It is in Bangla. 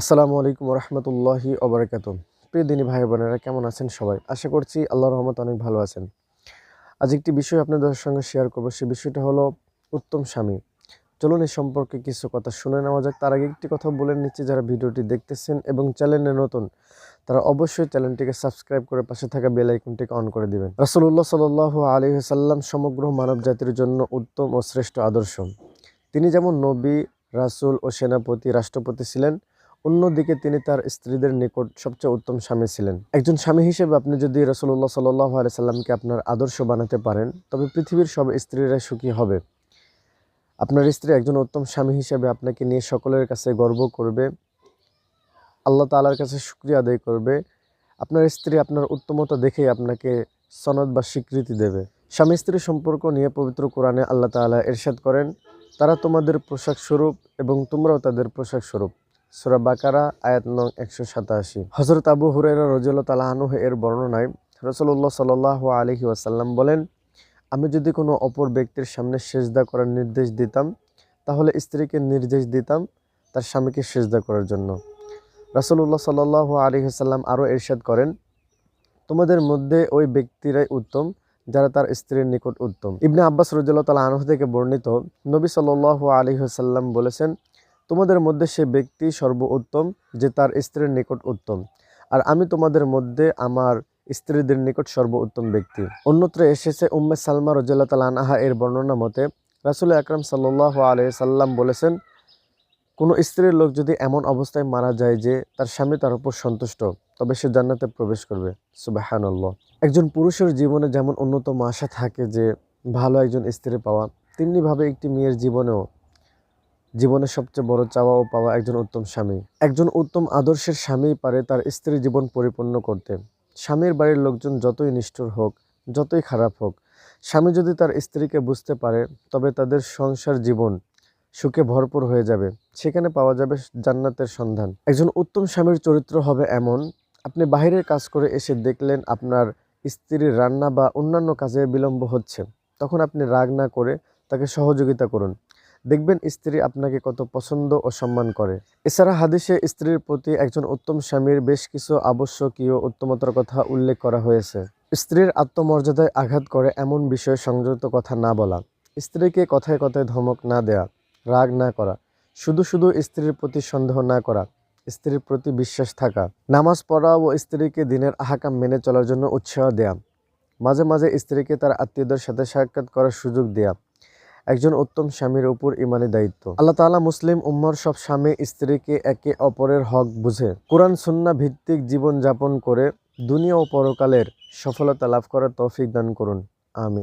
আসসালামু আলাইকুম রহমতুল্লাহি ওবরাকাত। প্রিয় দিনী ভাই বোনেরা, কেমন আছেন সবাই? আশা করছি আল্লাহ রহমত অনেক ভালো আছেন। আজ একটি বিষয় আপনাদের সঙ্গে শেয়ার করব। সেই বিষয়টা হলো উত্তম স্বামী। চলুন এই সম্পর্কে কিছু কথা শুনে নেওয়া যাক। তার আগে একটি কথা বলে নিচ্ছি, যারা ভিডিওটি দেখতেছেন এবং চ্যানেলে নতুন, তারা অবশ্যই চ্যানেলটিকে সাবস্ক্রাইব করে পাশে থাকা বেল আইকনটিকে অন করে দিবেন। রাসুল্লাহ সাল আলী সাল্লাম সমগ্র মানব জাতির জন্য উত্তম ও শ্রেষ্ঠ আদর্শ। তিনি যেমন নবী, রাসূল ও সেনাপতি, রাষ্ট্রপতি ছিলেন অন্যদিকে তিনি তার স্ত্রীদের নিকট সবচেয়ে উত্তম স্বামী ছিলেন। একজন স্বামী হিসেবে আপনি যদি রসুল্লাহ সাল্লাহ সাল্লামকে আপনার আদর্শ বানাতে পারেন, তবে পৃথিবীর সব স্ত্রীরা সুখী হবে। আপনার স্ত্রী একজন উত্তম স্বামী হিসেবে আপনাকে নিয়ে সকলের কাছে গর্ব করবে, আল্লাহ তালার কাছে শুক্রিয়া আদায় করবে। আপনার স্ত্রী আপনার উত্তমতা দেখেই আপনাকে সনদ বা স্বীকৃতি দেবে। স্বামী স্ত্রী সম্পর্ক নিয়ে পবিত্র কোরআনে আল্লাহ তাআলা এরশাদ করেন, তারা তোমাদের পোশাক স্বরূপ এবং তোমরাও তাদের পোশাক স্বরূপ। সুরা বাকারা, আয়াত নং একশো সাতাশি। হজরত আবু হুরাইরা রজিউল তালাহানুহ এর বর্ণনায় রসল্লাহ সাল আলহি ওয়াসাল্লাম বলেন, আমি যদি কোনো অপর ব্যক্তির সামনে সেজদা করার নির্দেশ দিতাম, তাহলে স্ত্রীকে নির্দেশ দিতাম তার স্বামীকে সেজদা করার জন্য। রাসুল্লাহ সাল আলী সাল্লাম আরও এরশাদ করেন, তোমাদের মধ্যে ওই ব্যক্তিরাই উত্তম, যারা তার স্ত্রীর নিকট উত্তম। ইবনে আব্বাস রজুল্লাহ তালা আনহ থেকে বর্ণিত নবী সাল আলী সাল্লাম বলেছেন তোমাদের মধ্যে সে ব্যক্তি সর্বোত্তম যে তার স্ত্রীর নিকট উত্তম। আর আমি তোমাদের মধ্যে আমার স্ত্রীদের নিকট সর্বোত্তম ব্যক্তি। অন্যত্র এসেছে উম্মে সালমা রজাল্লা তাল আনাহা এর বর্ণনা মতে, রাসুল আকরাম সাল্লাহ আলি সাল্লাম বলেছেন, কোনো স্ত্রীর লোক যদি এমন অবস্থায় মারা যায় যে তার স্বামী তার উপর সন্তুষ্ট, তবে সে জান্নাতে প্রবেশ করবে। সুবাহানল্লাহ। একজন পুরুষের জীবনে যেমন অন্যতম আশা থাকে যে ভালো একজন স্ত্রী পাওয়া, তেমনিভাবে একটি মেয়ের জীবনেও জীবনের সবচেয়ে বড় চাওয়া ও পাওয়া একজন উত্তম স্বামী। একজন উত্তম আদর্শের স্বামী পারে তার স্ত্রী জীবন পরিপূর্ণ করতে। স্বামীর বাড়ির লোকজন যতই নিষ্ঠুর হোক, যতই খারাপ হোক, স্বামী যদি তার স্ত্রীকে বুঝতে পারে, তবে তাদের সংসার জীবন সুখে ভরপুর হয়ে যাবে। সেখানে পাওয়া যাবে জান্নাতের সন্ধান। একজন উত্তম স্বামীর চরিত্র হবে এমন, আপনি বাহিরের কাজ করে এসে দেখলেন আপনার স্ত্রীর রান্না বা অন্যান্য কাজে বিলম্ব হচ্ছে। তখন আপনি রাগ না করে তাকে সহযোগিতা করুন। দেখবেন স্ত্রী আপনাকে কত পছন্দ ও সম্মান করে। এছাড়া হাদিসে স্ত্রীর প্রতি একজন উত্তম স্বামীর বেশ কিছু আবশ্যকীয় উত্তমতার কথা উল্লেখ করা হয়েছে। স্ত্রীর আত্মমর্যাদায় আঘাত করে এমন বিষয়ে সংযত কথা না বলা। স্ত্রীকে কথায় কথায় ধমক না দেয়া, রাগ না করা, শুধু শুধু স্ত্রীর প্রতি সন্দেহ না করা, স্ত্রীর প্রতি বিশ্বাস থাকা, নামাজ পড়া ও স্ত্রীকে দিনের আহাকাম মেনে চলার জন্য উৎসাহ দেয়া, মাঝে মাঝে স্ত্রীকে তার আত্মীয়দের সাথে সাক্ষাৎ করার সুযোগ দেয়া একজন উত্তম স্বামীর উপর ইমানি দায়িত্ব। আল্লাহ তালা মুসলিম উম্মর সব স্বামী স্ত্রীকে একে অপরের হক বুঝে। কোরআন সুন্না ভিত্তিক জীবন যাপন করে দুনিয়া ও পরকালের সফলতা লাভ করার তৌফিক দান করুন। আমি